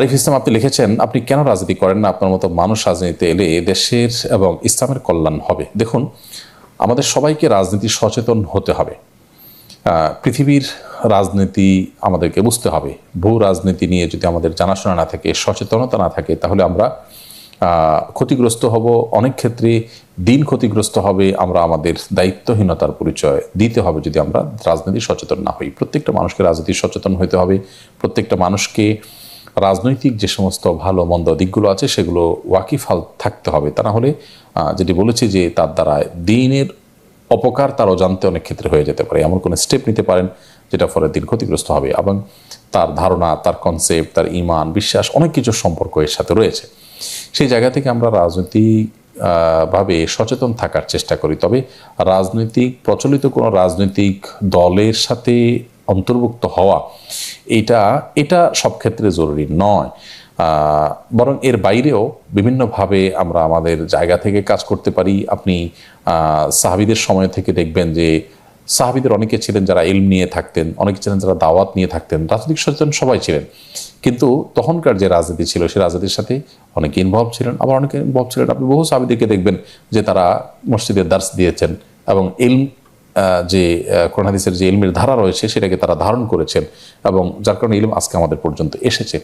আরিফ ইসলাম, আপনি লিখেছেন, আপনি কেন রাজনীতি করেন না? আপনার মতো মানুষ রাজনীতিতে এলে দেশের এবং ইসলামের কল্যাণ হবে। দেখুন, আমাদের সবাইকে রাজনীতি সচেতন হতে হবে। পৃথিবীর রাজনীতি আমাদেরকে বুঝতে হবে। ভূ রাজনীতি নিয়ে যদি আমাদের জানাশোনা না থাকে, সচেতনতা না থাকে, তাহলে আমরা ক্ষতিগ্রস্ত হব। অনেক ক্ষেত্রে দিন ক্ষতিগ্রস্ত হবে, আমরা আমাদের দায়িত্বহীনতার পরিচয় দিতে হবে যদি আমরা রাজনীতি সচেতন না হই। প্রত্যেকটা মানুষকে রাজনীতি সচেতন হতে হবে। প্রত্যেকটা মানুষকে রাজনৈতিক যে সমস্ত ভালো মন্দ দিকগুলো আছে, সেগুলো ওয়াকিফাল থাকতে হবে। তা না হলে যেটি বলেছি যে তার দ্বারা দিনের অপকার তার অজান্তে অনেক ক্ষেত্রে হয়ে যেতে পারে। এমন কোনো স্টেপ নিতে পারেন যেটা ফলে দিন ক্ষতিগ্রস্ত হবে এবং তার ধারণা, তার কনসেপ্ট তার ইমান, বিশ্বাস অনেক কিছু সম্পর্ক এর সাথে রয়েছে। সেই জায়গা থেকে আমরা রাজনৈতিক ভাবে সচেতন থাকার চেষ্টা করি। তবে রাজনৈতিক, প্রচলিত কোনো রাজনৈতিক দলের সাথে অন্তর্ভুক্ত হওয়া এটা এটা সব ক্ষেত্রে জরুরি নয়। বরং এর বাইরেও বিভিন্নভাবে আমরা আমাদের জায়গা থেকে কাজ করতে পারি। আপনি সাহাবিদের সময় থেকে দেখবেন যে সাহাবিদের অনেকে ছিলেন যারা ইলম নিয়ে থাকতেন অনেকে ছিলেন যারা দাওয়াত নিয়ে থাকতেন রাজনৈতিক সচেতন সবাই ছিলেন। কিন্তু তখনকার যে রাজনীতি ছিল সেই রাজনীতির সাথে অনেকে ইনভলভ ছিলেন আবার অনেকে ইনভলভ ছিলেন। আপনি বহু সাহাবিদেরকে দেখবেন যে তারা মসজিদের দার্স দিয়েছেন এবং আহ, যে কোরআন হাদিসের যে ইলমের ধারা রয়েছে সেটাকে তারা ধারণ করেছেন এবং যার কারণে ইলম আজকে আমাদের পর্যন্ত এসেছে।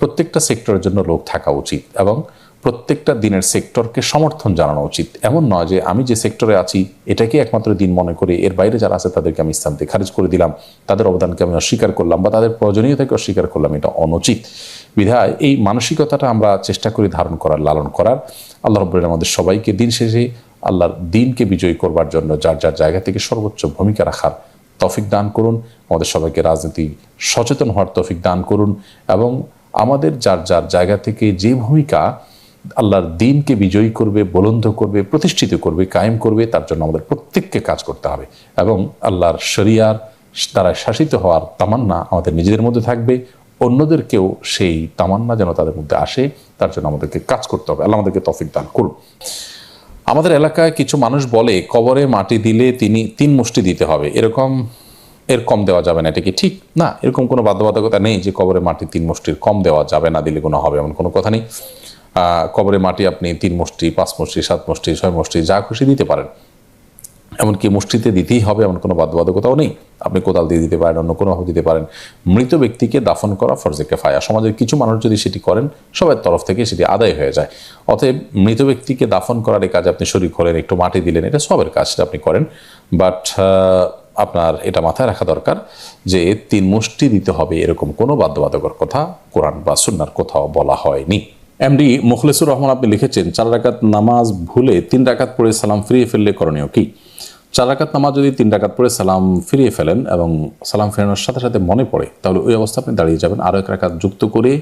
প্রত্যেকটা সেক্টরের জন্য লোক থাকা উচিত এবং প্রত্যেকটা দিনের সেক্টরকে সমর্থন জানানো উচিত। এমন নয় যে আমি যে সেক্টরে আছি এটাকে একমাত্র দিন মনে করে এর বাইরে যারা আছে তাদেরকে আমি ইসলাম থেকে খারিজ করে দিলাম, তাদের অবদানকে আমি অস্বীকার করলাম বা তাদের প্রয়োজনীয়তাকে অস্বীকার করলাম, এটা অনুচিত। বিধায় এই মানসিকতাটা আমরা চেষ্টা করি ধারণ করার, লালন করার। আল্লাহ রব্বুল আমাদের সবাইকে দিন শেষে আল্লাহর দিনকে বিজয়ী করবার জন্য যার যার জায়গা থেকে সর্বোচ্চ ভূমিকা রাখার তফিক দান করুন। আমাদের সবাইকে রাজনীতি সচেতন হওয়ার তফিক দান করুন এবং আমাদের যার যার জায়গা থেকে যে ভূমিকা আল্লাহর দিনকে বিজয়ী করবে, বলন্দ করবে, প্রতিষ্ঠিত করবে, কায়েম করবে, তার জন্য আমাদের প্রত্যেককে কাজ করতে হবে এবং আল্লাহর শরিয়ার দ্বারা শাসিত হওয়ার তামান্না আমাদের নিজেদের মধ্যে থাকবে। অন্যদেরকেও সেই তামান্না যেন তাদের মধ্যে আসে, তার জন্য আমাদেরকে কাজ করতে হবে। আল্লাহ আমাদেরকে তফিক দান করুন। আমাদের এলাকায় কিছু মানুষ বলে, কবরে মাটি দিলে তিনি তিন মুষ্টি দিতে হবে। এরকম, এর কম দেওয়া যাবে না। এটা কি ঠিক? না, এরকম কোনো বাধ্যবাধকতা নেই যে কবরে মাটি তিন মুষ্টির কম দেওয়া যাবে না, দিলে কোনো হবে, এমন কোনো কথা নেই। কবরে মাটি আপনি তিন মুষ্টি, পাঁচ মুষ্টি, সাত মুষ্টি, ছয় মুষ্টি, যা খুশি দিতে পারেন। এমনকি মুষ্টিতে দিতেই হবে, এমন কোনো বাধ্যবাধকতাও নেই। আপনি কোদাল দিয়ে দিতে পারেন, অন্য কোনোভাবে দিতে পারেন। মৃত ব্যক্তিকে দাফন করা ফরজে কেফায়া। সমাজের কিছু মানুষ যদি সেটি করেন, সবার তরফ থেকে সেটি আদায় হয়ে যায়। অতএব মৃত ব্যক্তিকে দাফন করার এই কাজে আপনি শরীর হলেন, একটু মাটি দিলেন, এটা সবের কাজ, সেটা আপনি করেন। বাট আপনার এটা মাথায় রাখা দরকার যে তিন মুষ্টি দিতে হবে এরকম কোনো বাধ্যবাধকর কথা কোরআন বা সুন্নার কোথাও বলা হয়নি। এমডি মুখলেসুর রহমান আপনি লিখেছেন, চার রাকাত নামাজ ভুলে তিন রাকাত পড়ে সালাম ফিরিয়ে ফেললে করণীয় কি? চার রাকাত নামাজ যদি তিন রাকাত পড়ে সালাম ফিরিয়ে ফেলেন এবং সালাম ফেরানোর সাথে সাথে মনে পড়ে, তাহলে ওই অবস্থা আপনি দাঁড়িয়ে যাবেন। আরও এক রাকাত যুক্ত করে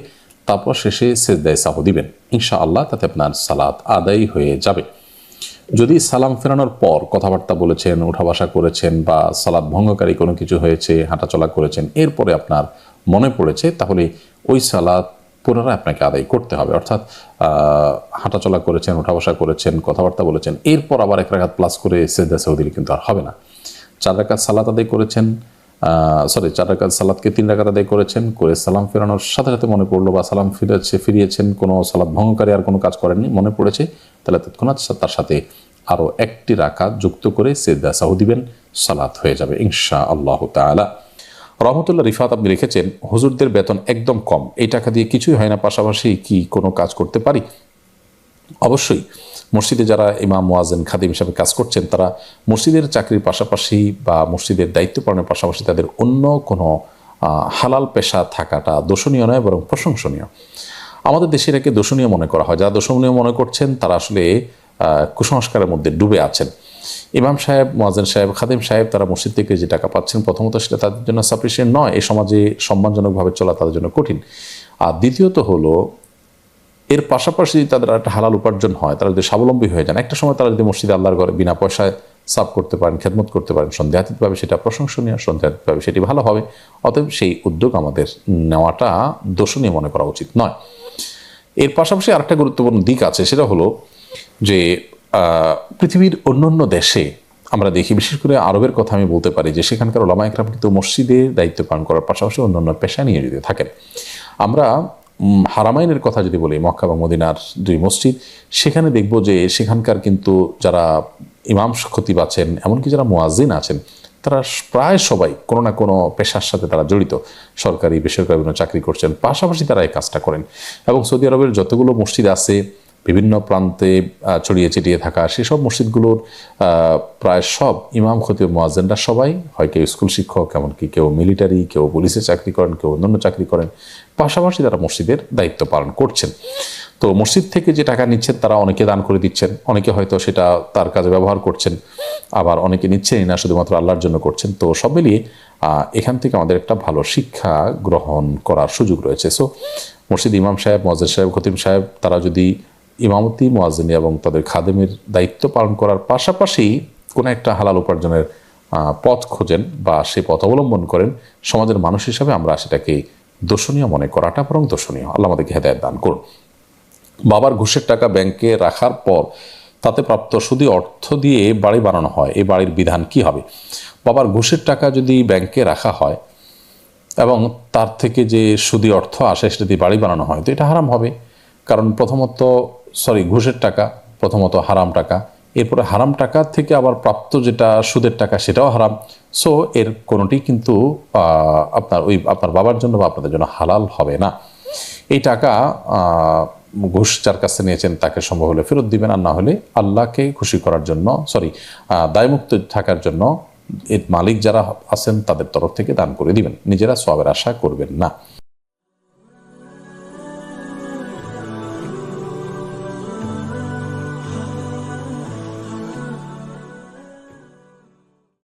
তারপর শেষে সেজদায় সাহ দিবেন। ইনশা আল্লাহ তাতে আপনার সালাত আদায় হয়ে যাবে। যদি সালাম ফেরানোর পর কথাবার্তা বলেছেন, উঠা বসা করেছেন বা সালাদ ভঙ্গকারী কোনো কিছু হয়েছে, হাঁটাচলা করেছেন, এরপরে আপনার মনে পড়েছে, তাহলে ওই সালাদ পুনরায় আপনাকে আদায় করতে হবে। অর্থাৎ হাঁটাচলা করেছেন উঠা বসা করেছেন, কথাবার্তা বলেছেন, এরপর আবার এক রাখাত প্লাস করে সেজদা সৌদিলে কিন্তু আর হবে না। চার রাকাত সালাত আদায় করেছেন সরি চার রাকাত সালাদকে তিন রাকাত আদায় করেছেন, করে সালাম ফেরানোর সাথে সাথে মনে পড়ল, বা সালাম ফিরেছে, ফিরিয়েছেন, কোনো সালাদ ভঙ্গকারী আর কোনো কাজ করেননি, মনে পড়েছে, তাহলে তৎক্ষণাৎ তার সাথে আরও একটি রাকাত যুক্ত করে সেজদা সাহু দিবেন, সালাত হয়ে যাবে ইনশা আল্লাহ তাআলা। রহমতুল্লাহ রিফাত আপনি লিখেছেন হুজুরদের বেতন একদম কম। এই টাকা দিয়ে কিছুই হয় না, পাশাপাশি কি কোনো কাজ করতে পারি? অবশ্যই, মসজিদে যারা ইমাম ওয়াজেন খাদিম হিসাবে কাজ করছেন, তারা মসজিদের চাকরির পাশাপাশি বা মসজিদের দায়িত্ব পালনের পাশাপাশি তাদের অন্য কোনো হালাল পেশা থাকাটা দোষণীয় নয়, বরং প্রশংসনীয়। আমাদের দেশে এটাকে দোষণীয় মনে করা হয়। যারা দোষণীয় মনে করছেন, তারা আসলে কুসংস্কারের মধ্যে ডুবে আছেন। ইমাম সাহেব মোয়াজেন সাহেব, খাদিম সাহেব তারা মসজিদ থেকে যে টাকা পাচ্ছেন, প্রথমত সেটা তাদের জন্য সাফিসিয়েন্ট নয়। এই সমাজে সম্মানজনকভাবে চলা তাদের জন্য কঠিন। আর দ্বিতীয়ত হলো, এর পাশাপাশি যদি তাদের একটা হালাল উপার্জন হয়, তারা যদি স্বাবলম্বী হয়ে যান, একটা সময় তারা যদি মসজিদে আল্লাহর ঘরে বিনা পয়সায় সাফ করতে পারেন, খেদমত করতে পারেন, সন্দেহাতীতভাবে সেটা প্রশংসনীয়, সন্দেহাতীতভাবে সেটি ভালো হবে। অতএব সেই উদ্যোগ আমাদের নেওয়াটা দোষণীয় মনে করা উচিত নয়। এর পাশাপাশি আরেকটা গুরুত্বপূর্ণ দিক আছে, সেটা হলো যে পৃথিবীর অন্যান্য দেশে আমরা দেখি, বিশেষ করে আরবের কথা আমি বলতে পারি, যে সেখানকার ওলামা একরাম কিন্তু মসজিদের দায়িত্ব পালন করার পাশাপাশি অন্যান্য পেশা নিয়ে যদি থাকেন। আমরা হারামাইনের কথা যদি বলি, মক্কা এবং মদিনার দুই মসজিদ, সেখানে দেখব যে সেখানকার কিন্তু যারা ইমাম খতিব আছেন, এমনকি যারা মুয়াজ্জিন আছেন, তারা প্রায় সবাই কোনো না কোনো পেশার সাথে তারা জড়িত। সরকারি, বেসরকারি বিভিন্ন চাকরি করছেন, পাশাপাশি তারা এই কাজটা করেন। এবং সৌদি আরবের যতগুলো মসজিদ আছে বিভিন্ন প্রান্তে ছড়িয়ে ছিটিয়ে থাকা সেসব মসজিদগুলোর প্রায় সব ইমাম, খতিব মোয়াজেনরা সবাই হয় কেউ স্কুল শিক্ষক, এমনকি কেউ মিলিটারি, কেউ পুলিশে চাকরি করেন, কেউ অন্যান্য চাকরি করেন। পাশাপাশি তারা মসজিদের দায়িত্ব পালন করছেন। তো মসজিদ থেকে যে টাকা নিচ্ছেন, তারা অনেকে দান করে দিচ্ছেন। অনেকে হয়তো সেটা তার কাজে ব্যবহার করছেন। আবার অনেকে নিচ্ছেনই না, শুধুমাত্র আল্লাহর জন্য করছেন। তো সব মিলিয়ে এখান থেকে আমাদের একটা ভালো শিক্ষা গ্রহণ করার সুযোগ রয়েছে। সো মসজিদ ইমাম সাহেব মজাদ সাহেব খতিম সাহেব, তারা যদি ইমামতি মোয়াজিনী এবং তাদের খাদেমের দায়িত্ব পালন করার পাশাপাশি কোনো একটা হালাল উপার্জনের পথ খোঁজেন বা সে পথ অবলম্বন করেন। সমাজের মানুষ হিসাবে আমরা সেটাকে দোষণীয় মনে করাটা বরং দোষণীয়। আল্লাহ আমাদেরকে হেদায়ত দান করুন। বাবার ঘুষের টাকা ব্যাংকে রাখার পর তাতে প্রাপ্ত সুদী অর্থ দিয়ে বাড়ি বানানো হয়। এই বাড়ির বিধান কি হবে? বাবার ঘুষের টাকা যদি ব্যাংকে রাখা হয় এবং তার থেকে যে সুদী অর্থ আসে সেটা দিয়ে বাড়ি বানানো হয়, তো এটা হারাম হবে। কারণ প্রথমত সরি ঘুষের টাকা, প্রথমত হারাম টাকা। এরপরে হারাম টাকা থেকে আবার প্রাপ্ত যেটা সুদের টাকা, সেটাও হারাম। সো এর কোনোটি কিন্তু আপনার ওই আপনার বাবার জন্য বা আপনাদের জন্য হালাল হবে না। এই টাকা ঘুষ যার কাছে নিয়েছেন তাকে সম্ভব হলে ফেরত দিবেন, আর না হলে আল্লাহকে খুশি করার জন্য সরি দায়মুক্ত থাকার জন্য এর মালিক যারা আছেন তাদের তরফ থেকে দান করে দিবেন। নিজেরা সবের আশা করবেন না।